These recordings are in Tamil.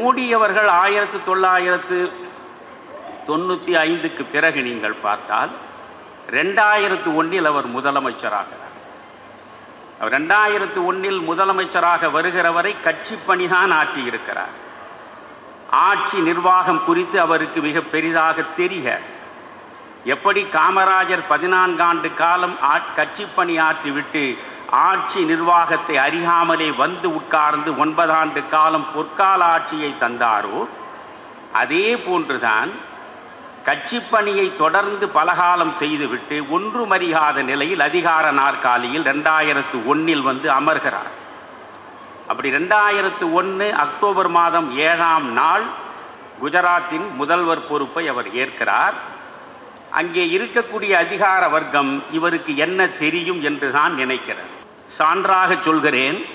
மூடியவர்கள் ஆயிரத்து தொள்ளாயிரத்து தொண்ணூற்றி ஐந்துக்கு பிறகு நீங்கள் பார்த்தால் ரெண்டாயிரத்து ஒன்றில் அவர் முதலமைச்சராகிறார். அவர் ரெண்டாயிரத்து ஒன்றில் முதலமைச்சராக வருகிற வரை கட்சி பணிதான் ஆற்றியிருக்கிறார். ஆட்சி நிர்வாகம் குறித்து அவருக்கு மிக பெரிதாக தெரிய எப்படி காமராஜர் பதினான்காண்டு காலம் ஆட்- கட்சி பணி ஆற்றிவிட்டு ஆட்சி நிர்வாகத்தை அறியாமலே வந்து உட்கார்ந்து ஒன்பதாண்டு காலம் பொற்கால ஆட்சியை தந்தாரோ அதே போன்றுதான் கட்சி பணியை தொடர்ந்து பலகாலம் செய்துவிட்டு ஒன்றுமறியாத நிலையில் அதிகார நாற்காலியில் ரெண்டாயிரத்து ஒன்னில் வந்து அமர்கிறார். அப்படி ரெண்டாயிரத்து ஒன்று அக்டோபர் மாதம் ஏழாம் நாள் குஜராத்தின் முதல்வர் பொறுப்பை அவர் ஏற்கிறார். அங்கே இருக்கக்கூடிய அதிகார வர்க்கம் இவருக்கு என்ன தெரியும் என்று தான் நினைக்கிறது. சான்றாக சொல்கிறேன்.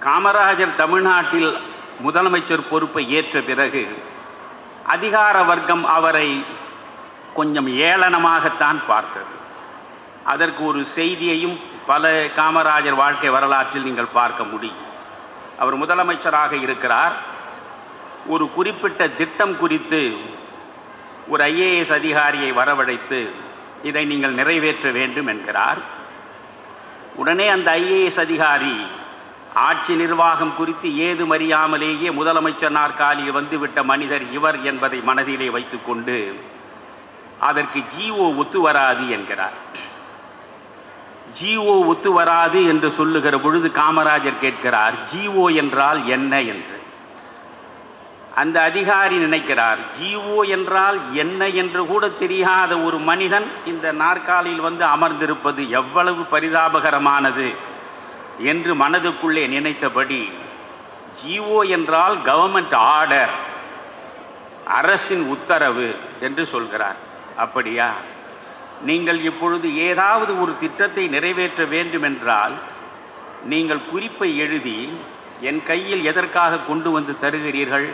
காமராஜர் தமிழ்நாட்டில் முதலமைச்சர் பொறுப்பை ஏற்ற பிறகு அதிகார வர்க்கம் அவரை கொஞ்சம் ஏளனமாகத்தான் பார்த்தது. அதற்கு ஒரு செய்தியையும் பல காமராஜர் வாழ்க்கை வரலாற்றில் நீங்கள் பார்க்க முடியும். அவர் முதலமைச்சராக இருக்கிறார். ஒரு குறிப்பிட்ட திட்டம் குறித்து ஒரு ஐஏஎஸ் அதிகாரியை வரவழைத்து இதை நீங்கள் நிறைவேற்ற வேண்டும் என்கிறார். உடனே அந்த ஐஏஎஸ் அதிகாரி ஆட்சி நிர்வாகம் குறித்து ஏதும் அறியாமலேயே முதலமைச்சர் நாற்காலியில் வந்துவிட்ட மனிதர் இவர் என்பதை மனதிலே வைத்துக்கொண்டு அதற்கு ஜிஓ ஒத்து வராது என்கிறார். ஜிஓ ஒத்து வராது என்று சொல்லுகிற பொழுது காமராஜர் கேட்கிறார் ஜிஓ என்றால் என்ன? என்று. அந்த அதிகாரி நினைக்கிறார் ஜிஓ என்றால் என்ன என்று கூட தெரியாத ஒரு மனிதன் இந்த நாற்காலியில் வந்து அமர்ந்திருப்பது எவ்வளவு பரிதாபகரமானது? என்று மனதுக்குள்ளே நினைத்தபடி ஜிஓ என்றால் கவர்மெண்ட் ஆர்டர் அரசின் உத்தரவு என்று சொல்கிறார். அப்படியா? நீங்கள் இப்பொழுது ஏதாவது ஒரு திட்டத்தை நிறைவேற்ற வேண்டுமென்றால் நீங்கள் குறிப்பை எழுதி என் கையில் எதற்காக கொண்டு வந்து தருகிறீர்கள்?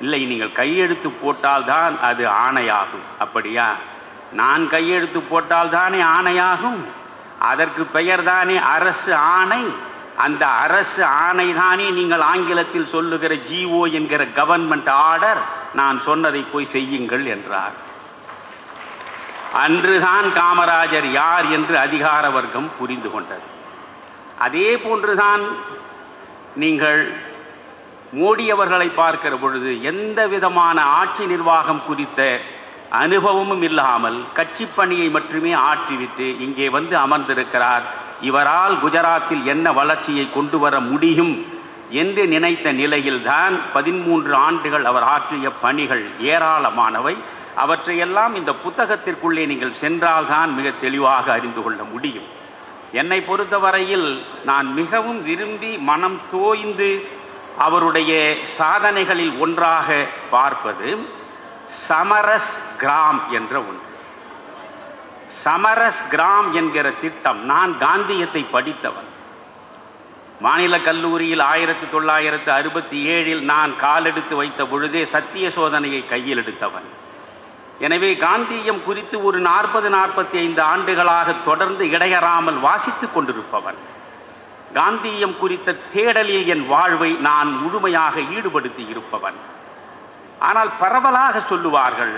இல்லை நீங்கள் கையெழுத்து போட்டால்தான் அது ஆணையாகும். அப்படியா? நான் கையெழுத்து போட்டால் தானே ஆணையாகும்? அதற்கு பெயர் தானே அரசு ஆணை? அந்த அரசு ஆணை தானே நீங்கள் ஆங்கிலத்தில் சொல்லுகிற ஜிஓ என்கிற கவர்மெண்ட் ஆர்டர்? நான் சொன்னதை போய் செய்யுங்கள் என்றார். அன்றுதான் காமராஜர் யார் என்று அதிகார வர்க்கம் புரிந்து கொண்டது. அதே போன்றுதான் நீங்கள் மோடியவர்களை பார்க்கிற பொழுது எந்த விதமான ஆட்சி நிர்வாகம் குறித்த அனுபவமும் இல்லாமல் கட்சி பணியை மட்டுமே ஆற்றிவிட்டு இங்கே வந்து அமர்ந்திருக்கிறார். இவரால் குஜராத்தில் என்ன வளர்ச்சியை கொண்டு வர முடியும் என்று நினைத்த நிலையில்தான் பதிமூன்று ஆண்டுகள் அவர் ஆற்றிய பணிகள் ஏராளமானவை. அவற்றையெல்லாம் இந்த புத்தகத்திற்குள்ளே நீங்கள் சென்றால்தான் மிக தெளிவாக அறிந்து கொள்ள முடியும். என்னை பொறுத்தவரையில் நான் மிகவும் விரும்பி மனம் தோய்ந்து அவருடைய சாதனைகளில் ஒன்றாக பார்ப்பது சமரஸ் கிராம் என்ற ஒன்று. சமரஸ் கிராம் என்கிற திட்டம் நான் காந்தியத்தை படித்தவன். மாநில கல்லூரியில் ஆயிரத்தி தொள்ளாயிரத்து அறுபத்தி ஏழில் நான் காலெடுத்து வைத்த பொழுதே சத்திய சோதனையை கையில் எடுத்தவன். எனவே காந்தியம் குறித்து ஒரு நாற்பது நாற்பத்தி ஐந்து ஆண்டுகளாக தொடர்ந்து இடையறாமல் வாசித்துக் கொண்டிருப்பவன். காந்தியம் குறித்த தேடலில் என் வாழ்வை நான் முழுமையாக ஈடுபடுத்தி இருப்பவன். ஆனால் பரவலாக சொல்லுவார்கள்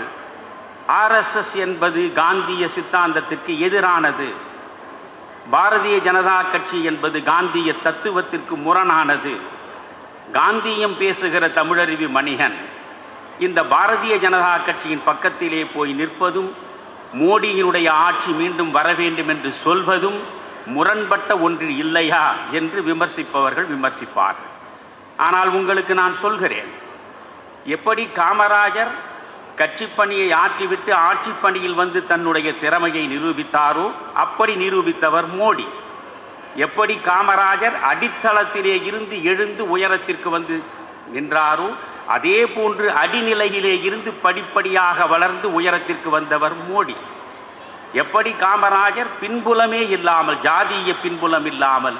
ஆர்எஸ்எஸ் என்பது காந்திய சித்தாந்தத்திற்கு எதிரானது. பாரதிய ஜனதா கட்சி என்பது காந்திய தத்துவத்திற்கு முரணானது. காந்தியம் பேசுகிற தமிழருவி மணிகன் இந்த பாரதிய ஜனதா கட்சியின் பக்கத்திலே போய் நிற்பதும் மோடியினுடைய ஆட்சி மீண்டும் வர வேண்டும் என்று சொல்வதும் முரண்பட்ட ஒன்று இல்லையா என்று விமர்சிப்பவர்கள் விமர்சிப்பார்கள். ஆனால் உங்களுக்கு நான் சொல்கிறேன் எப்படி காமராஜர் கட்சி பணியை ஆற்றிவிட்டு ஆட்சி பணியில் வந்து தன்னுடைய திறமையை நிரூபித்தாரோ அப்படி நிரூபித்தவர் மோடி. எப்படி காமராஜர் அடித்தளத்திலே இருந்து எழுந்து உயரத்திற்கு வந்து நின்றாரோ அதே போன்று அடிநிலையிலே இருந்து படிப்படியாக வளர்ந்து உயரத்திற்கு வந்தவர் மோடி. எப்படி காமராஜர் பின்புலமே இல்லாமல் ஜாதிய பின்புலம் இல்லாமல்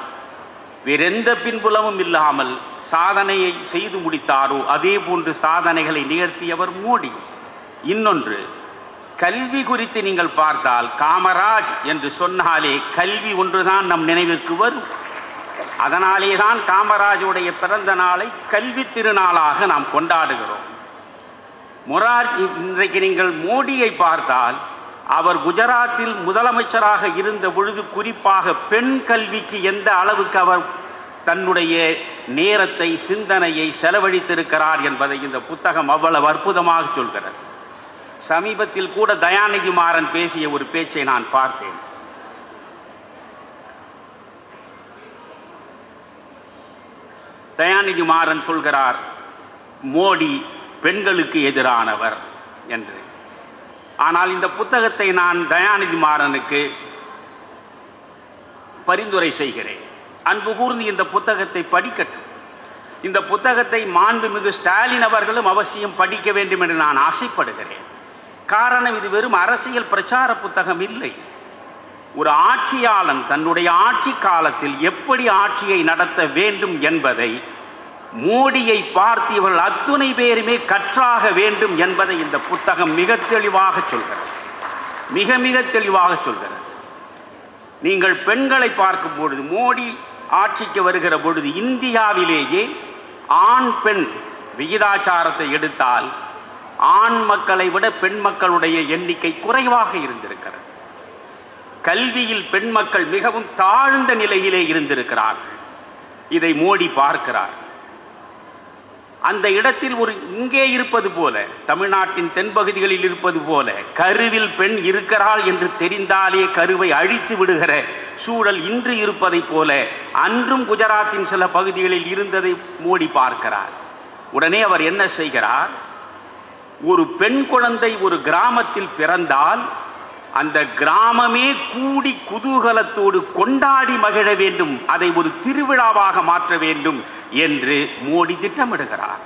வேறெந்த பின்புலமும் இல்லாமல் சாதனையை செய்து முடித்தாரோ அதே போன்று சாதனைகளை நிகழ்த்தியவர் மோடி. இன்னொன்று கல்வி குறித்து நீங்கள் பார்த்தால் காமராஜ் என்று சொன்னாலே கல்வி ஒன்றுதான் நம் நினைவிற்கு வரும். அதனாலே தான் காமராஜுடைய பிறந்த நாளை கல்வி திருநாளாக நாம் கொண்டாடுகிறோம். மொரார் இன்றைக்கு நீங்கள் மோடியை பார்த்தால் அவர் குஜராத்தில் முதலமைச்சராக இருந்த பொழுது குறிப்பாக பெண் கல்விக்கு எந்த அளவுக்கு அவர் தன்னுடைய நேரத்தை சிந்தனையை செலவழித்திருக்கிறார் என்பதை இந்த புத்தகம் அவ்வளவு அற்புதமாக சொல்கிறது. சமீபத்தில் கூட தயாநிதி மாறன் பேசிய ஒரு பேச்சை நான் பார்த்தேன். தயாநிதி மாறன் சொல்கிறார் மோடி பெண்களுக்கு எதிரானவர் என்று. ஆனால் இந்த புத்தகத்தை நான் தயாநிதி மாறனுக்கு பரிந்துரை செய்கிறேன். அன்பு கூர்ந்து இந்த புத்தகத்தை படிக்கட்டும். இந்த புத்தகத்தை மாண்புமிகு ஸ்டாலின் அவர்களும் அவசியம் படிக்க வேண்டும் என்று நான் ஆசைப்படுகிறேன். காரணம் இது வெறும் அரசியல் பிரச்சார புத்தகம் இல்லை. ஒரு ஆட்சியாளன் தன்னுடைய ஆட்சி காலத்தில் எப்படி ஆட்சியை நடத்த வேண்டும் என்பதை மோடியை பார்த்து இவர்கள் அத்துணை பேருமே கற்றாக வேண்டும் என்பதை இந்த புத்தகம் மிக தெளிவாக சொல்கிறது. மிக மிக தெளிவாக சொல்கிறது. நீங்கள் பெண்களை பார்க்கும் பொழுது மோடி ஆட்சிக்கு வருகிற பொழுது இந்தியாவிலேயே ஆண் பெண் விகிதாச்சாரத்தை எடுத்தால் ஆண் மக்களை விட பெண் மக்களுடைய எண்ணிக்கை குறைவாக இருந்திருக்கிறது. கல்வியில் பெண் மக்கள் மிகவும் தாழ்ந்த நிலையிலே இருந்திருக்கிறார்கள். இதை மோடி பார்க்கிறார். அந்த இடத்தில் ஒரு இங்கே இருப்பது போல தமிழ்நாட்டின் தென்பகுதிகளில் இருப்பது போல கருவில் பெண் இருக்கிறாள் என்று தெரிந்தாலே கருவை அழித்து விடுகிற சூழல் இன்று இருப்பதைப் போல அன்றும் குஜராத்தின் சில பகுதிகளில் இருந்ததை மோடி பார்க்கிறார். உடனே அவர் என்ன செய்கிறார்? ஒரு பெண் குழந்தை ஒரு கிராமத்தில் பிறந்தால் அந்த கிராமமே கூடி குதூகலத்தோடு கொண்டாடி மகிழ வேண்டும் அதை ஒரு திருவிழாவாக மாற்ற வேண்டும் என்று மோடி திட்டமிடுகிறார்.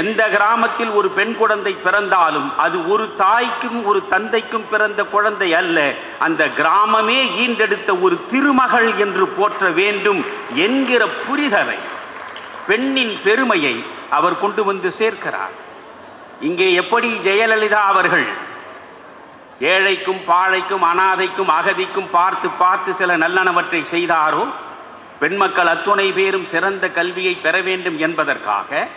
எந்த கிராமத்தில் ஒரு பெண் குழந்தை பிறந்தாலும் அது ஒரு தாய்க்கும் ஒரு தந்தைக்கும் பிறந்த குழந்தை அல்ல அந்த கிராமமே ஈண்டெடுத்த ஒரு திருமகள் என்று போற்ற வேண்டும் என்கிற புரிதலை பெண்ணின் பெருமையை அவர் கொண்டு வந்து சேர்க்கிறார். இங்கே எப்படி ஜெயலலிதா அவர்கள் ஏழைக்கும் பாழைக்கும் அனாதைக்கும் அகதிக்கும் பார்த்து பார்த்து சில நல்லனவற்றை செய்தாரோ? பெண்மக்கள் அத்துணை பேரும் சிறந்த கல்வியை பெற வேண்டும் என்பதற்காக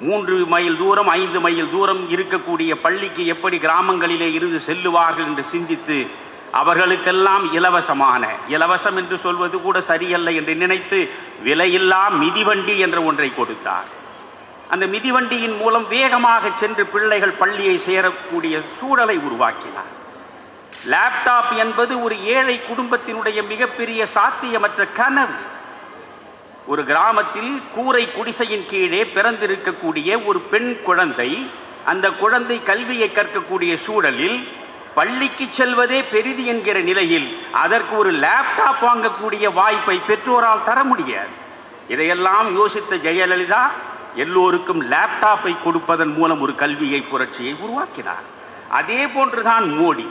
மூன்று மைல் தூரம் ஐந்து மைல் தூரம் இருக்கக்கூடிய பள்ளிக்கு எப்படி கிராமங்களிலே இருந்து செல்லுவார்கள் என்று சிந்தித்து அவர்களுக்கெல்லாம் இலவசமான இலவசம் என்று சொல்வது கூட சரியல்ல என்று நினைத்து விலையில்லா மிதிவண்டி என்ற ஒன்றை கொடுத்தார். அந்த மிதிவண்டியின் மூலம் வேகமாக சென்று பிள்ளைகள் பள்ளியை சேரக்கூடிய சூழலை உருவாக்கினார். லேப்டாப் என்பது ஒரு ஏழை குடும்பத்தினுடைய மிகப்பெரிய சாத்தியமற்ற கனவு. ஒரு கிராமத்தில் கூரை குடிசையின் கீழே பிறந்திருக்கக்கூடிய ஒரு பெண் குழந்தை அந்த குழந்தை கல்வியை கற்கக்கூடிய சூழலில் பள்ளிக்கு செல்வதே பெரிது என்கிற நிலையில் அதற்கு ஒரு லேப்டாப் வாங்கக்கூடிய வாய்ப்பை பெற்றோரால் தர முடியாது. இதையெல்லாம் யோசித்த ஜெயலலிதா எல்லோருக்கும் லேப்டாப்பை கொடுப்பதன் மூலம் ஒரு கல்வியை புரட்சியை உருவாக்கினார். அதே போன்றுதான் மோடி.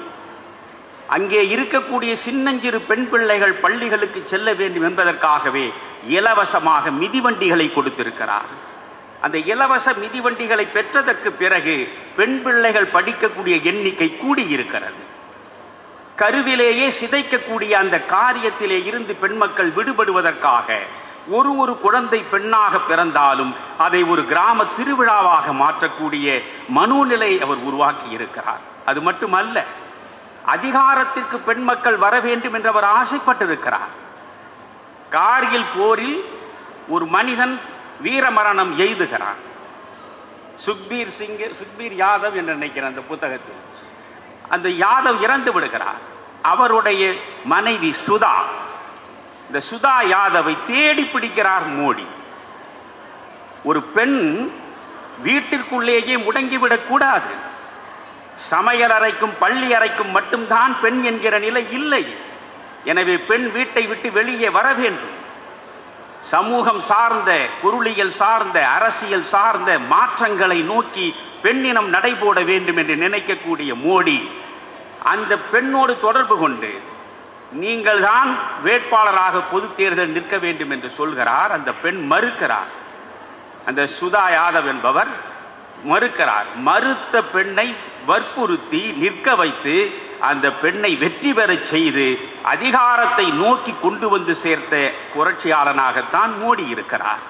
அங்கே இருக்கக்கூடிய சின்னஞ்சிறு பெண் பிள்ளைகள் பள்ளிகளுக்கு செல்ல வேண்டும் என்பதற்காகவே இலவசமாக மிதிவண்டிகளை கொடுத்திருக்கிறார். அந்த இலவச மிதிவண்டிகளை பெற்றதற்கு பிறகு பெண் பிள்ளைகள் படிக்கக்கூடிய எண்ணிக்கை கூடியிருக்கிறது. கருவிலேயே சிதைக்கக்கூடிய அந்த காரியத்திலே இருந்து பெண் மக்கள் விடுபடுவதற்காக ஒரு ஒரு குழந்தை பெண்ணாக பிறந்தாலும் அதை ஒரு கிராம திருவிழாவாக மாற்றக்கூடிய மனோநிலை அவர் உருவாக்கி இருக்கிறார். அது மட்டுமல்ல அதிகாரத்திற்கு பெண் மக்கள் வர வேண்டும் என்று அவர் ஆசைப்பட்டிருக்கிறார். கார்கில் போரில் ஒரு மனிதன் வீரமரணம் எய்துகிறான். சுக்பீர் சிங் சுக்பீர் யாதவ் என்று நினைக்கிறேன் அந்த புத்தகத்தில். அந்த யாதவ் இறந்து விடுகிறார். அவருடைய மனைவி சுதா இந்த சுதா யாதவை தேடி பிடிக்கிறார் மோடி. ஒரு பெண் வீட்டிற்குள்ளேயே முடங்கிவிடக் கூடாது. சமையல் அறைக்கும் பள்ளி அறைக்கும் மட்டும்தான் பெண் என்கிற நிலை இல்லை. எனவே பெண் வீட்டை விட்டு வெளியே வர வேண்டும். சமூகம் சார்ந்த பொருளியல் சார்ந்த அரசியல் சார்ந்த மாற்றங்களை நோக்கி பெண்ணினம் நடைபோட வேண்டும் என்று நினைக்கக்கூடிய மோடி அந்த பெண்ணோடு தொடர்பு கொண்டு நீங்கள் தான் வேட்பாளராக பொது தேர்தல் நிற்க வேண்டும் என்று சொல்கிறார். அந்த பெண் மறுக்கிறார். அந்த சுதா யாதவ் என்பவர் மறுக்கிறார். மறுத்த பெண்ணை வற்புறுத்தி நிற்க வைத்து அந்த பெண்ணை வெற்றி பெறச் செய்து அதிகாரத்தை நோக்கி கொண்டு வந்து சேர்த்த புரட்சியாளனாகத்தான் மோடி இருக்கிறார்.